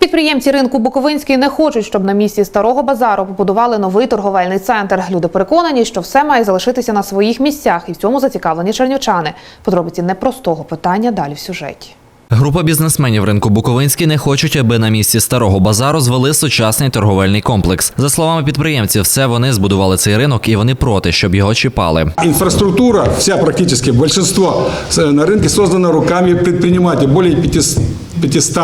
Підприємці ринку Буковинський не хочуть, щоб на місці старого базару побудували новий торговельний центр. Люди переконані, що все має залишитися на своїх місцях, і в цьому зацікавлені чернівчани. Подробиці непростого питання далі в сюжеті. Група бізнесменів ринку Буковинський не хочуть, аби на місці старого базару звели сучасний торговельний комплекс. За словами підприємців, все вони збудували цей ринок і вони проти, щоб його чіпали. Инфраструктура, вся практически, большинство э, на рынке создана руками предпринимателей, более 500 500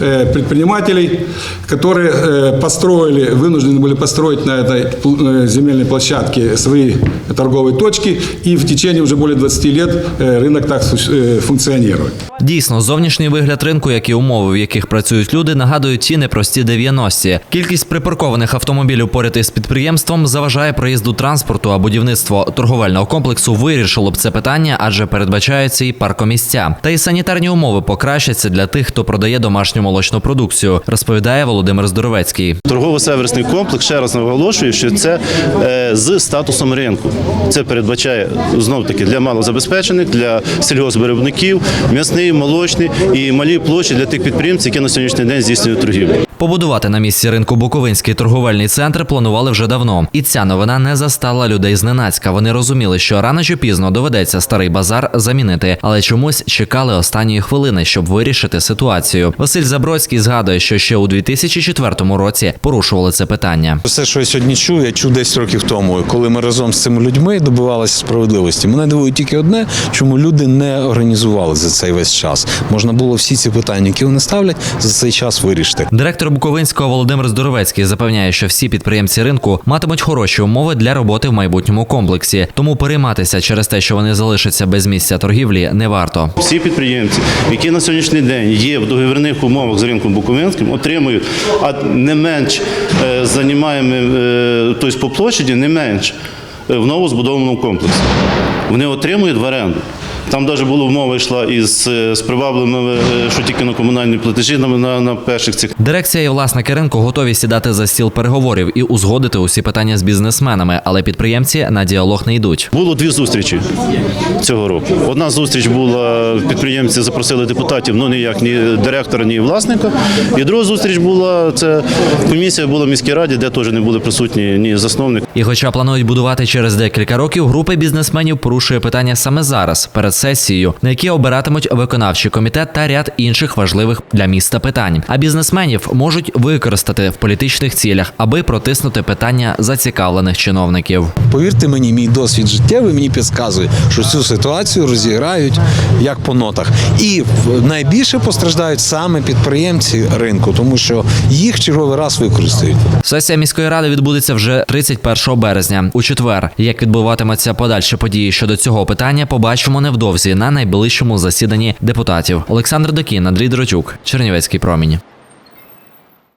э, предпринимателей, которые э, построили, вынуждены были построить на этой э, земельной площадке свои торговые точки, и в течение уже более 20 лет э, рынок так су- э, функционирует. Дійсно, зовнішній вигляд ринку, як і умови, в яких працюють люди, нагадують ті непрості 90-ті. Кількість припаркованих автомобілів поряд із підприємством заважає проїзду транспорту, а будівництво торговельного комплексу вирішило б це питання, адже передбачаються і паркомісця. Та й санітарні умови покращаться для тих, хто продає домашню молочну продукцію, розповідає Володимир Здоровецький. Торгово-сервісний комплекс, ще раз наголошую, що це е, з статусом ринку. Це передбачає знов таки для малозабезпечених, для сільгоспвиробників, м'ясний, молочний і малі площі для тих підприємців, які на сьогоднішній день здійснюють торгівлю. Побудувати на місці ринку Буковинський торговельний центр планували вже давно. І ця новина не застала людей зненацька. Вони розуміли, що рано чи пізно доведеться старий базар замінити, але чомусь чекали останньої хвилини, щоб вирішити ситуацію. Василь Забродський згадує, що ще у 2004 році порушували це питання. Все, що я сьогодні чую, я чув 10 років тому, коли ми разом з цими людьми добивалися справедливості. Мене дивує тільки одне, чому люди не організували за цей весь час. Можна було всі ці питання, які вони ставлять, за цей час вирішити. Директор Буковинського Володимир Здоровецький запевняє, що всі підприємці ринку матимуть хороші умови для роботи в майбутньому комплексі. Тому перейматися через те, що вони залишаться без місця торгівлі, не варто. Всі підприємці, які на сьогоднішній день є в договірних умовах з ринком Буковинським, отримують а не менш е, займаємо, е, тобто по площаді не менш е, в новозбудованому комплексі. Вони отримують в оренду. Там навіть була умова йшла із е, з привабливими, е, що тільки на комунальні платежі на, на, перших цих Дирекція і власники ринку готові сідати за стіл переговорів і узгодити усі питання з бізнесменами, але підприємці на діалог не йдуть. Було дві зустрічі цього року. Одна зустріч була, підприємці запросили депутатів, ну ніяк ні директора, ні власника. І друга зустріч була це комісія була в міській раді, де теж не були присутні ні засновник. І, хоча планують будувати через декілька років, група бізнесменів порушує питання саме зараз, перед сесією, на які обиратимуть виконавчий комітет та ряд інших важливих для міста питань. А бізнесменів можуть використати в політичних цілях, аби протиснути питання зацікавлених чиновників. Повірте мені, мій досвід життєвий мені підказує, що цю ситуацію розіграють як по нотах. І найбільше постраждають саме підприємці ринку, тому що їх черговий раз використають. Сесія міської ради відбудеться вже 31 березня у четвер. Як відбуватимуться подальші події щодо цього питання, побачимо невдовзі на найближчому засіданні депутатів. Олександр Докін, Андрій Дрочук, Чернівецький промінь.